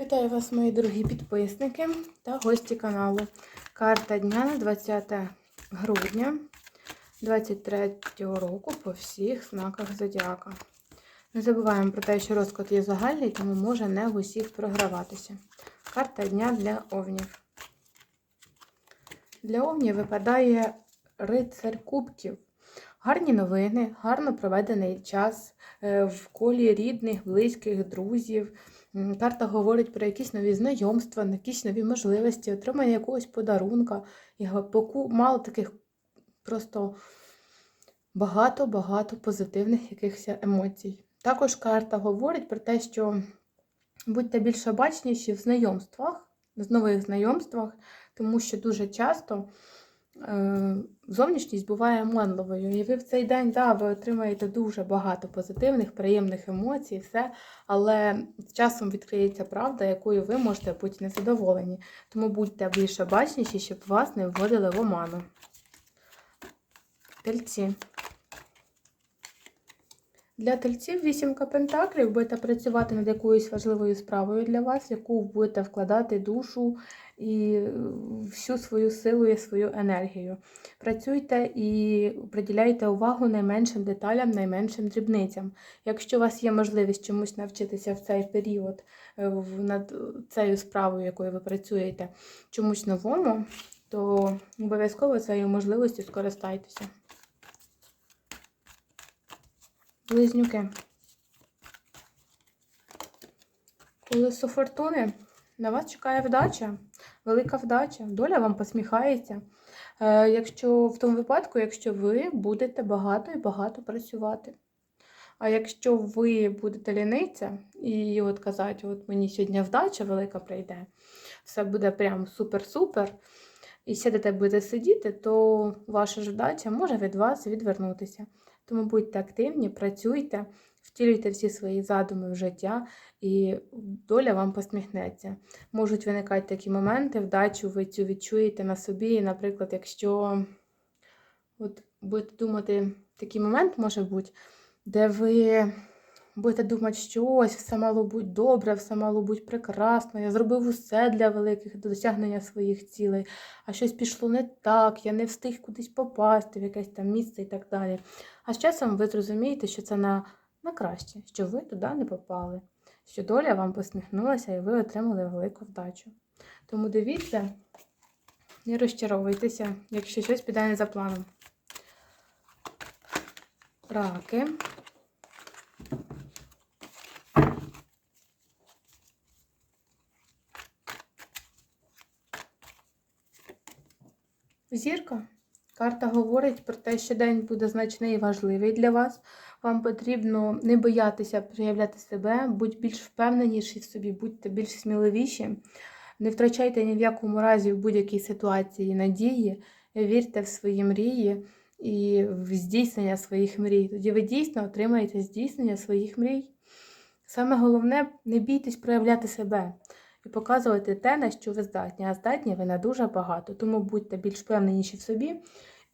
Вітаю вас, мої дорогі підписники та гості каналу. Карта дня на 20 грудня 23 року по всіх знаках Зодіака. Не забуваємо про те, що розклад є загальний, тому може не в усіх програватися. Карта дня для овнів. Для овнів випадає рицар кубків. Гарні новини, гарно проведений час е, в колі рідних, близьких, друзів. Карта говорить про якісь нові знайомства, якісь нові можливості, отримання якогось подарунка. І мало таких просто багато-багато позитивних якихось емоцій. Також карта говорить про те, що будьте більш обачніші в знайомствах, в нових знайомствах, тому що дуже часто зовнішність буває манливою. І ви в цей день да, ви отримаєте дуже багато позитивних, приємних емоцій, все, але з часом відкриється правда, якою ви можете бути незадоволені. Тому будьте більш бачніші, щоб вас не вводили в оману. Тельці. Для тельців вісімка пентаклів будете працювати над якоюсь важливою справою для вас, яку будете вкладати душу і е, всю свою силу і свою енергію. Працюйте і приділяйте увагу найменшим деталям, найменшим дрібницям. Якщо у вас є можливість чомусь навчитися в цей період е, над цією справою, якою ви працюєте, чомусь новому, то обов'язково цією можливістю скористайтеся. Близнюки. Колесо фортуни. На вас чекає вдача, велика вдача. Доля вам посміхається. Е, якщо в тому випадку, якщо ви будете багато і багато працювати. А якщо ви будете лінитися і от казати, от мені сьогодні вдача велика прийде, все буде прям супер-супер, і сидите будете сидіти, то ваша ж вдача може від вас відвернутися. Тому будьте активні, працюйте, втілюйте всі свої задуми в життя, і доля вам посміхнеться. Можуть виникати такі моменти, вдачу ви цю відчуєте на собі. Наприклад, якщо от будете думати, такий момент може бути, де ви будете думати, що ось все мало бути добре, все мало бути прекрасно, я зробив усе для великих досягнення своїх цілей, а щось пішло не так, я не встиг кудись попасти в якесь там місце і так далі. А з часом ви зрозумієте, що це на, на краще, що ви туди не попали, що доля вам посміхнулася і ви отримали велику вдачу. Тому дивіться, не розчаровуйтеся, якщо щось піде не за планом. Раки. Зірка. Карта говорить про те, що день буде значний і важливий для вас. Вам потрібно не боятися проявляти себе, будь більш впевненіші в собі, будьте більш сміливіші. Не втрачайте ні в якому разі в будь-якій ситуації надії, вірте в свої мрії і в здійснення своїх мрій. Тоді ви дійсно отримаєте здійснення своїх мрій. Саме головне, не бійтесь проявляти себе і показувати те, на що ви здатні. А здатні ви на дуже багато. Тому будьте більш впевненіші в собі,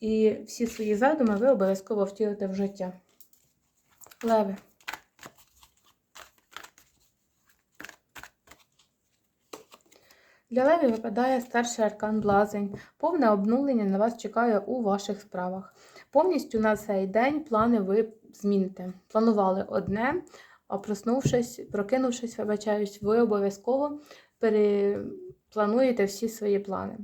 і всі свої задуми ви обов'язково втілите в життя. Леви. Для леві випадає старший аркан блазень. Повне обнулення на вас чекає у ваших справах. Повністю на цей день плани ви зміните. Планували одне, а проснувшись, прокинувшись, вибачаюсь, ви обов'язково переплануєте всі свої плани.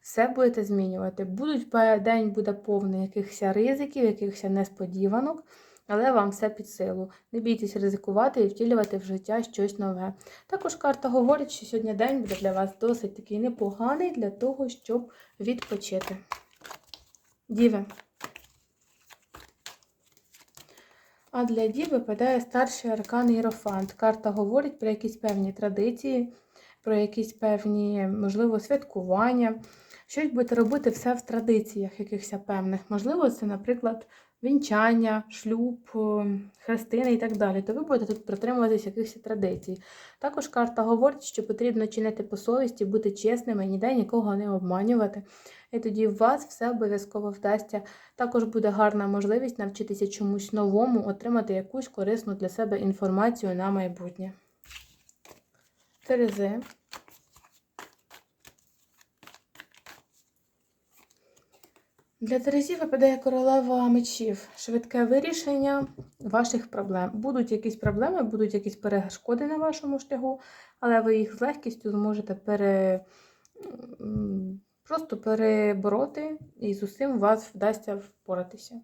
Все будете змінювати. Будуть день буде повний якихось ризиків, якихось несподіванок, але вам все під силу. Не бійтесь ризикувати і втілювати в життя щось нове. Також карта говорить, що сьогодні день буде для вас досить такий непоганий для того, щоб відпочити. Діви. А для Дів випадає старший аркан Іерофант. Карта говорить про якісь певні традиції, про якісь певні, можливо, святкування. Щось будете робити все в традиціях якихось певних. Можливо, це, наприклад, вінчання, шлюб, хрестини і так далі. То ви будете тут притримуватися якихось традицій. Також карта говорить, що потрібно чинити по совісті, бути чесними, ніде нікого не обманювати. І тоді у вас все обов'язково вдасться. Також буде гарна можливість навчитися чомусь новому, отримати якусь корисну для себе інформацію на майбутнє. Терези. Для Терезів випадає королева мечів. Швидке вирішення ваших проблем. Будуть якісь проблеми, будуть якісь перешкоди на вашому шляху, але ви їх з легкістю зможете пере... просто перебороти, і з усім вас вдасться впоратися.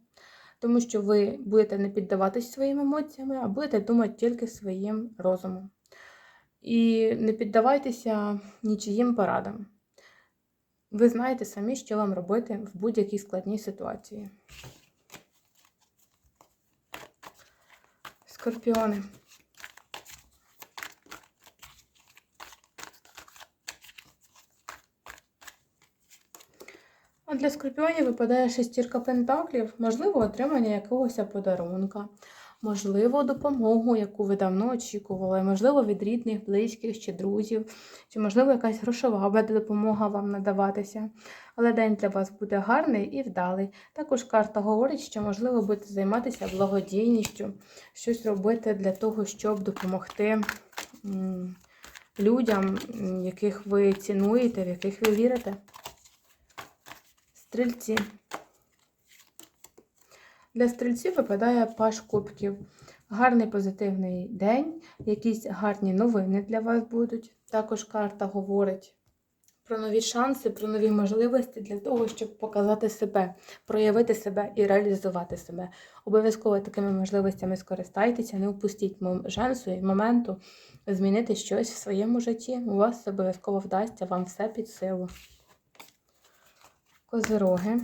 Тому що ви будете не піддаватись своїм емоціям, а будете думати тільки своїм розумом. І не піддавайтеся нічиїм порадам. Ви знаєте самі, що вам робити в будь-якій складній ситуації. Скорпіони. Для скорпіонів випадає шестірка пентаклів, можливо, отримання якогось подарунка, можливо, допомогу, яку ви давно очікували, можливо, від рідних, близьких чи друзів, чи, можливо, якась грошова буде допомога вам надаватися. Але день для вас буде гарний і вдалий. Також карта говорить, що, можливо, будете займатися благодійністю, щось робити для того, щоб допомогти людям, яких ви цінуєте, в яких ви вірите. Стрільці. Для стрільців випадає паш кубків. Гарний позитивний день, якісь гарні новини для вас будуть. Також карта говорить про нові шанси, про нові можливості для того, щоб показати себе, проявити себе і реалізувати себе. Обов'язково такими можливостями скористайтеся, не упустіть мом- шансу і моменту змінити щось в своєму житті. У вас обов'язково вдасться, вам все під силу. Козироги.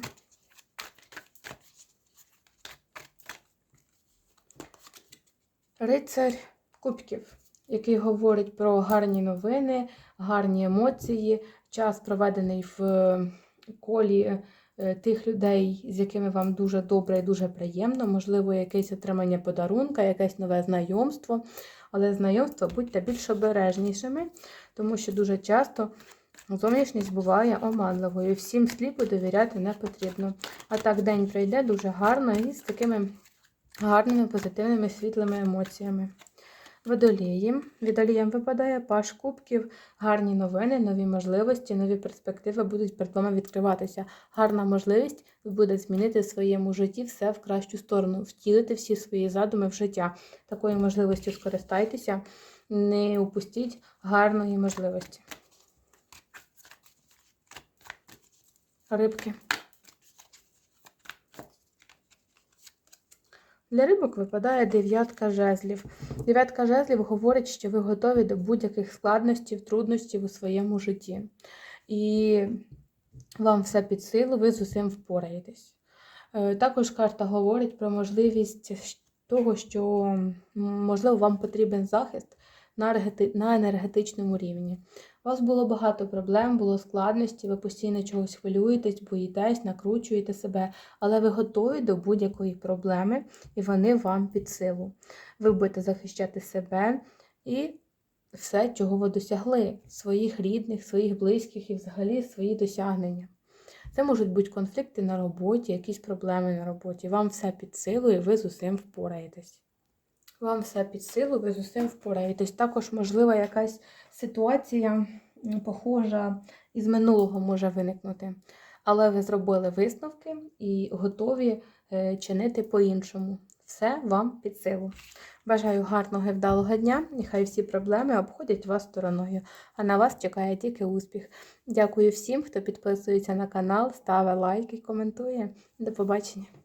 Рицарь Кубків, який говорить про гарні новини, гарні емоції, час проведений в е, колі е, тих людей, з якими вам дуже добре і дуже приємно, можливо, якесь отримання подарунка, якесь нове знайомство. Але знайомства будьте більш обережнішими, тому що дуже часто зовнішність буває оманливою. Всім сліпу довіряти не потрібно. А так день пройде дуже гарно і з такими гарними, позитивними, світлими емоціями. Водолії. Водоліям випадає паш кубків, гарні новини, нові можливості, нові перспективи будуть перед вами відкриватися. Гарна можливість буде змінити в своєму житті все в кращу сторону, втілити всі свої задуми в життя. Такою можливістю скористайтеся, не упустіть гарної можливості. Рибки. Для рибок випадає дев'ятка жезлів. Дев'ятка жезлів говорить, що ви готові до будь-яких складностей, труднощів у своєму житті. І вам все під силу, ви з усім впораєтесь. Е, Також карта говорить про можливість того, що, можливо, вам потрібен захист на енергетичному рівні. У вас було багато проблем, було складності, ви постійно чогось хвилюєтесь, боїтесь, накручуєте себе, але ви готові до будь-якої проблеми, і вони вам під силу. Ви будете захищати себе і все, чого ви досягли, своїх рідних, своїх близьких і взагалі свої досягнення. Це можуть бути конфлікти на роботі, якісь проблеми на роботі. Вам все під силу, і ви з усім впораєтесь. Вам все під силу, ви з усім впораєтесь. Також, можливо, якась ситуація похожа із минулого може виникнути. Але ви зробили висновки і готові е, чинити по-іншому. Все вам під силу. Бажаю гарного і вдалого дня. Нехай всі проблеми обходять вас стороною, а на вас чекає тільки успіх. Дякую всім, хто підписується на канал, ставить лайки, коментує. До побачення!